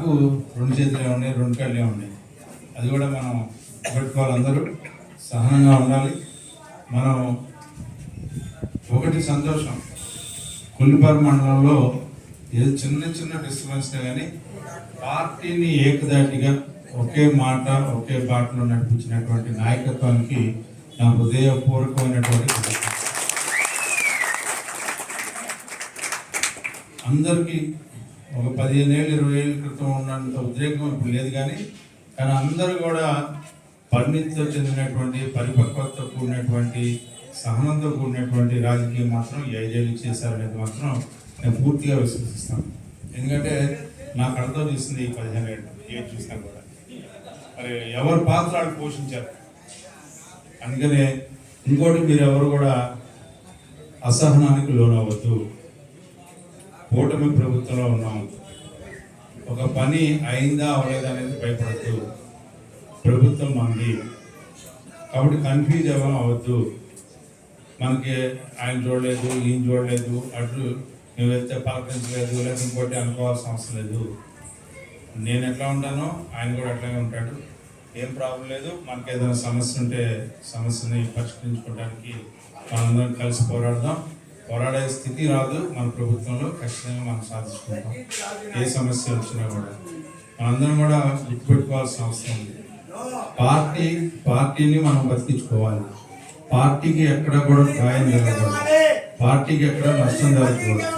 నాకు రెండు చేతులే ఉన్నాయి రెండు కళ్ళే ఉన్నాయి. అది కూడా మనం పెట్టుకోవాలి అందరూ సహనంగా ఉండాలి. మనం ఒకటి సంతోషం. కొల్లిపారు మండలంలో ఏదో చిన్న చిన్న డిస్టర్బెన్స్ కానీ పార్టీని ఏకదాటిగా ఒకే మాట ఒకే బాటలో నడిపించినటువంటి నాయకత్వానికి నా హృదయపూర్వకమైనటువంటి అందరికీ ఒక పదిహేను ఏళ్ళు ఇరవై ఏళ్ళ క్రితం ఉన్నంత ఉద్రేకం ఇప్పుడు లేదు కానీ కానీ అందరూ కూడా పరిణితితో చెందినటువంటి పరిపక్వతతో కూడినటువంటి సహనంతో కూడినటువంటి రాజకీయం మాత్రం ఏ ఐదేళ్ళు చేశారనేది మాత్రం నేను పూర్తిగా విశ్వసిస్తాను. ఎందుకంటే నాకు అర్థం చేసింది ఈ పదిహేను ఏళ్ళు ఏం చూసినా కూడా. మరి ఎవరు పాత్ర వాళ్ళు పోషించారు? అందుకనే ఇంకోటి మీరు ఎవరు కూడా అసహనానికి లోనవ్వద్దు. కూటమి ప్రభుత్వంలో ఉన్నాం ఒక పని అయిందా అవలేదా అనేది భయపడద్దు. ప్రభుత్వం మంది. కాబట్టి కన్ఫ్యూజ్ అవ్వడం అవ్వద్దు మనకి ఆయన చూడలేదు ఈయన చూడలేదు అటు నువ్వు వెళ్తే పలకరించలేదు లేదా ఇంకోటి అనుకోవాల్సిన అవసరం లేదు. నేను ఎట్లా ఉంటానో ఆయన కూడా అట్లాగే ఉంటాడు. ఏం ప్రాబ్లం లేదు. మనకి ఏదైనా సమస్య ఉంటే సమస్యని పరిష్కరించుకోవడానికి మనందరం కలిసి పోరాడదాం. పోరాడే స్థితి రాదు మన ప్రభుత్వంలో ఖచ్చితంగా మనం సాధించుకుంటాం. ఏ సమస్య వచ్చినా కూడా. మనందరం కూడా గుర్తుపెట్టుకోవాల్సిన అవసరం ఉంది. పార్టీ పార్టీని మనం బతికించుకోవాలి. పార్టీకి ఎక్కడ కూడా గాయం జరగకూడదు. పార్టీకి ఎక్కడ నష్టం జరగకూడదు.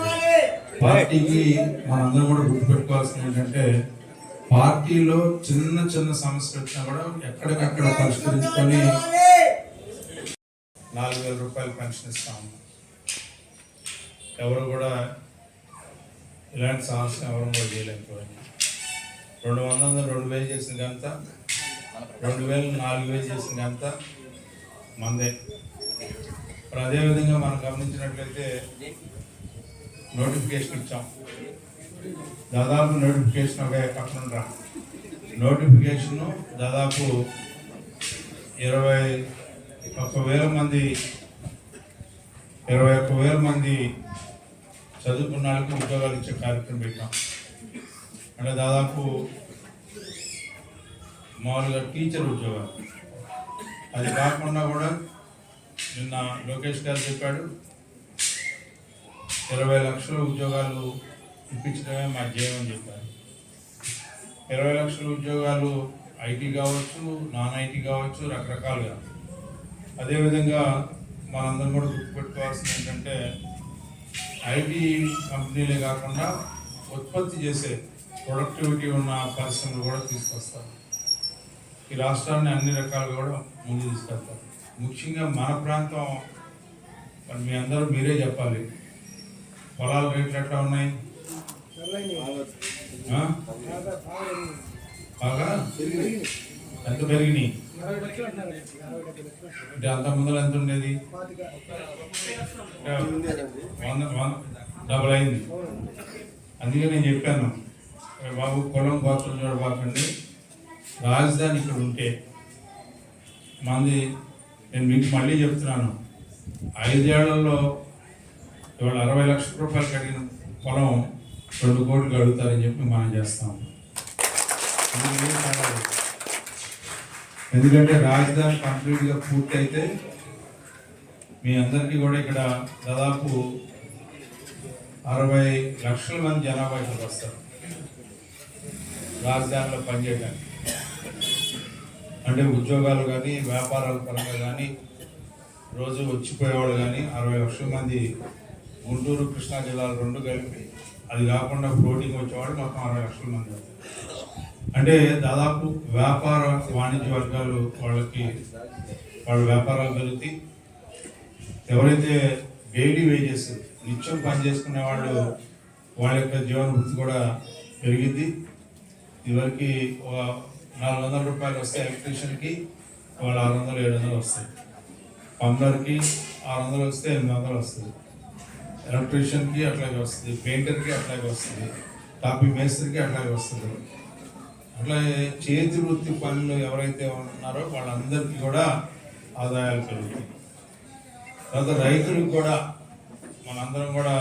పార్టీకి మనందరం కూడా గుర్తుపెట్టుకోవాల్సింది ఏంటంటే పార్టీలో చిన్న చిన్న సమస్యలు వచ్చినా కూడా ఎక్కడికక్కడ పరిష్కరించుకొని నాలుగు వేల రూపాయలు పెన్షన్ ఇస్తాము. ఎవరు కూడా ఇలాంటి సమస్య ఎవరు కూడా చేయలేకపోయింది రెండు వందలు రెండు వేలు చేసిన ఘనత రెండు వేలు నాలుగు వేలు చేసిన ఘనత మందే. ఇప్పుడు అదేవిధంగా మనం గమనించినట్లయితే నోటిఫికేషన్ ఇచ్చాం. దాదాపు నోటిఫికేషన్ ఒక పక్కన నోటిఫికేషన్ దాదాపు ఇరవై ఒక్క వేల మంది ఇరవై ఒక్క వేల మంది చదువుకున్న వాళ్ళకి ఉద్యోగాలు ఇచ్చే కార్యక్రమం పెట్టాం. అంటే దాదాపు మామూలుగా టీచర్ ఉద్యోగాలు. అది కాకుండా కూడా నిన్న లోకేష్ గారు చెప్పాడు ఇరవై లక్షల ఉద్యోగాలు ఇప్పించడమే మా ధ్యేయం అని చెప్పారు. ఇరవై లక్షల ఉద్యోగాలు ఐటీ కావచ్చు నాన్ ఐటీ కావచ్చు రకరకాలుగా. అదేవిధంగా మనందరం కూడా గుర్తుపెట్టుకోవాల్సింది ఏంటంటే ఐటీ కంపెనీలే కాకుండా ఉత్పత్తి చేసే ప్రొడక్టివిటీ ఉన్న పరిశ్రమలు కూడా తీసుకొస్తారు. ఈ రాష్ట్రాన్ని అన్ని రకాలుగా కూడా ముందు తీసుకెళ్తారు. ముఖ్యంగా మన ప్రాంతం మరి మీ అందరూ మీరే చెప్పాలి. పొలాల రేట్లు ఎట్లా ఉన్నాయి? బాగా? ఎంత పెరిగినాయి? అంటే అంత ముందర ఎంత ఉండేది? డబుల్ అయింది. అందుకే నేను చెప్పాను. బాబు పొలం కోతలు చూడబాకండి రాజధాని ఇక్కడ ఉంటే మంది నేను మీకు మళ్ళీ చెప్తున్నాను. ఐదేళ్ళలో ఇవాళ అరవై లక్షల రూపాయలు కడిగిన పొలం రెండు కోట్లు కడుగుతారని చెప్పి మనం చేస్తాం. ఎందుకంటే రాజధాని కంప్లీట్గా పూర్తి అయితే మీ అందరికీ కూడా ఇక్కడ దాదాపు అరవై లక్షల మంది జనాభా ఇక్కడ వస్తారు. రాజధానిలో పనిచేయడానికి. అంటే ఉద్యోగాలు కానీ వ్యాపారాల పరంగా కానీ రోజు వచ్చిపోయేవాళ్ళు కానీ అరవై లక్షల మంది గుంటూరు కృష్ణా జిల్లాలు రెండు కలిపి అది కాకుండా ఫ్లోటింగ్ వచ్చేవాళ్ళు మొత్తం అరవై లక్షల మంది. అంటే దాదాపు వ్యాపార వాణిజ్య వర్గాలు వాళ్ళకి వాళ్ళ వ్యాపారాలు కలిగి ఎవరైతే డైలీ వేజెస్ నిత్యం పని చేసుకునే వాళ్ళు వాళ్ళ యొక్క జీవన వృత్తి కూడా పెరిగింది ఇవరికి నాలుగు వందల రూపాయలు వస్తాయి ఎలక్ట్రీషియన్కి వాళ్ళు ఆరు వందలు ఏడు వందలు వస్తాయి. పంపర్కి ఆరు వందలు వస్తే ఎనిమిది వందలు వస్తుంది. ఎలక్ట్రీషియన్కి అట్లాగే వస్తుంది. పెయింటర్కి అట్లాగే వస్తుంది. టాపీ మేస్త్రికి అట్లాగే వస్తుంది. అట్లా చేతి వృత్తి పనులు ఎవరైతే ఉన్నారో వాళ్ళందరికీ కూడా ఆదాయాలు కలుగుతాయి తర్వాత రైతులకు కూడా మనందరం కూడా